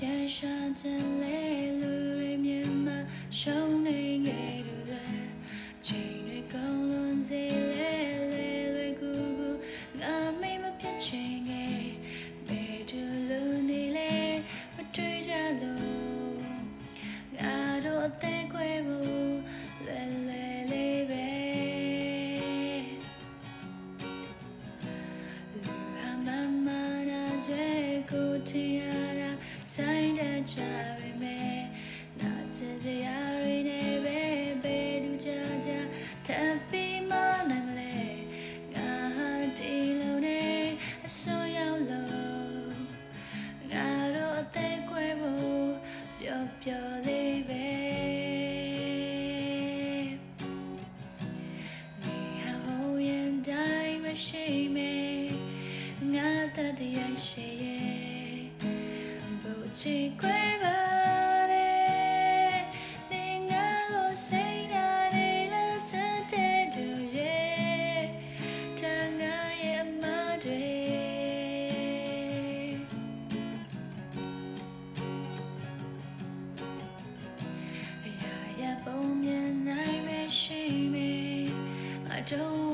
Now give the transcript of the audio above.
ပြန်ရှာချင်လေလူတွေမြင်မှရှုံးနေငယ်လူတွေချိန်တွေကုန်လွန်စေလေလေလေကူကူငါမိမဖြစ်ချင်ငယ်မေတူလူနေလေမတွေ့ကြလို့ငါတို့အသေးခွဲဖို့လဲလဲလေးပဲလူဟာမမနာဆွဲကိုထင်ရတာ ဆိုင်တဲ့ချာရီမဲနာချင်စရာရီနေပဲဘယ်သူချာချာထပ်ပြီးမနိုင်မလဲငါဟာဒီလိုနဲ့အစွန်ရောက်လို့ငါတို့အသက်ကွယ်ဖို့ပျော်ပျော်လေးပဲနေဟောရင်တိုင်းမရှိမေငါတည်းရရှိရဲ့ ပုံမြင်နိုင်မရှိမေ I don't